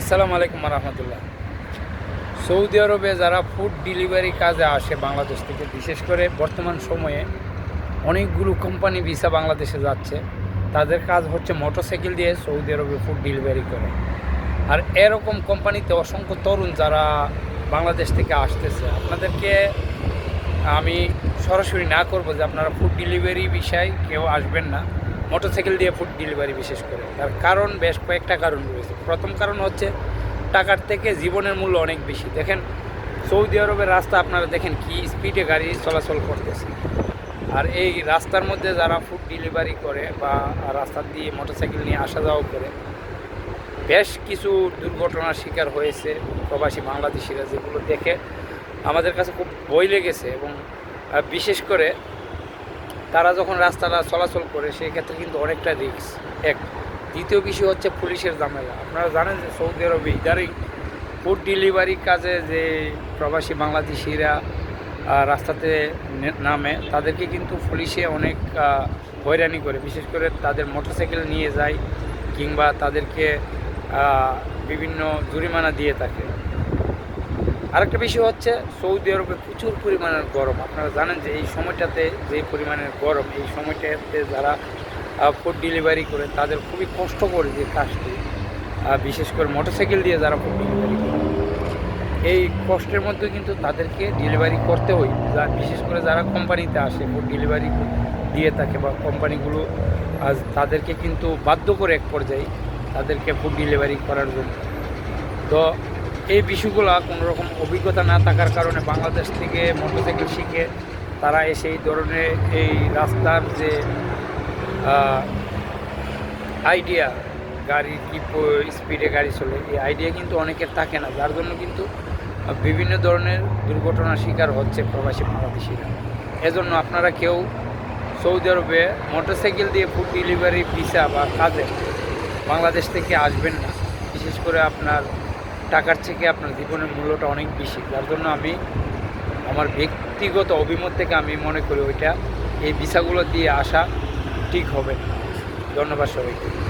আসসালামু আলাইকুম রহমতুল্লাহ সৌদি আরবে যারা ফুড ডেলিভারি কাজে আসে বাংলাদেশ থেকে, বিশেষ করে বর্তমান সময়ে অনেকগুলো কোম্পানি ভিসা বাংলাদেশে যাচ্ছে। তাদের কাজ হচ্ছে মোটরসাইকেল দিয়ে সৌদি আরবে ফুড ডেলিভারি করে। আর এরকম কোম্পানিতে অসংখ্য তরুণ যারা বাংলাদেশ থেকে আসতেছে, আপনাদেরকে আমি সরাসরি না করব যে আপনারা ফুড ডেলিভারি বিষয়ে কেউ আসবেন না। মোটরসাইকেল দিয়ে ফুড ডেলিভারি বিশেষ করে। তার কারণ বেশ কয়েকটা কারণ রয়েছে। প্রথম কারণ হচ্ছে, টাকার থেকে জীবনের মূল্য অনেক বেশি। দেখেন, সৌদি আরবের রাস্তা আপনারা দেখেন কি স্পিডে গাড়ি চলাচল করতেছে। আর এই রাস্তার মধ্যে যারা ফুড ডেলিভারি করে বা রাস্তা দিয়ে মোটরসাইকেল নিয়ে আসা যাওয়া করে, বেশ কিছু দুর্ঘটনার শিকার হয়েছে প্রবাসী বাংলাদেশিরা যেগুলো দেখে আমাদের কাছে খুব বই লেগেছে এবং বিশেষ করে তারা যখন রাস্তাটা চলাচল করে সেই ক্ষেত্রে কিন্তু অনেকটা রিস্ক এক। দ্বিতীয় বিষয় হচ্ছে পুলিশের ঝামেলা। আপনারা জানেন যে সৌদি আরবে ইদারিং ফুড ডেলিভারি কাজে যে প্রবাসী বাংলাদেশিরা রাস্তাতে নামে, তাদেরকে কিন্তু পুলিশে অনেক হয়রানি করে। বিশেষ করে তাদের মোটরসাইকেল নিয়ে যায় কিংবা তাদেরকে বিভিন্ন জরিমানা দিয়ে থাকে। আরেকটা বিষয় হচ্ছে সৌদি আরবে প্রচুর পরিমাণের গরম। আপনারা জানেন যে এই সময়টাতে যে পরিমাণের গরম, এই সময়টাতে যারা ফুড ডেলিভারি করে, তাদের খুবই কষ্ট করে যে কাজটি। বিশেষ করে মোটরসাইকেল দিয়ে যারা ফুড ডেলিভারি করে, এই কষ্টের মধ্যে কিন্তু তাদেরকে ডেলিভারি করতে হয়। যা, বিশেষ করে যারা কোম্পানিতে আসে ফুড ডেলিভারি দিয়ে থাকে বা কোম্পানিগুলো, আজ তাদেরকে কিন্তু বাধ্য করে এক পর্যায়ে তাদেরকে ফুড ডেলিভারি করার জন্য। তো এই বিষয়গুলো কোনো রকম অভিজ্ঞতা না থাকার কারণে বাংলাদেশ থেকে মোটরসাইকেল শিখে তারা এসে এই ধরনের এই রাস্তার যে আইডিয়া গাড়ি কী স্পিডে গাড়ি চলে, এই আইডিয়া কিন্তু অনেকের থাকে না। যার জন্য কিন্তু বিভিন্ন ধরনের দুর্ঘটনার শিকার হচ্ছে প্রবাসী বাংলাদেশিরা। এজন্য আপনারা কেউ সৌদি আরবে মোটরসাইকেল দিয়ে ফুড ডেলিভারি ভিসা বা কাজে বাংলাদেশ থেকে আসবেন না। বিশেষ করে আপনার টাকার থেকে আপনার জীবনের মূল্যটা অনেক বেশি। যার জন্য আমি আমার ব্যক্তিগত অভিমত থেকে আমি মনে করি ওইটা, এই ভিসাগুলো দিয়ে আসা ঠিক হবে না। ধন্যবাদ সবাইকে।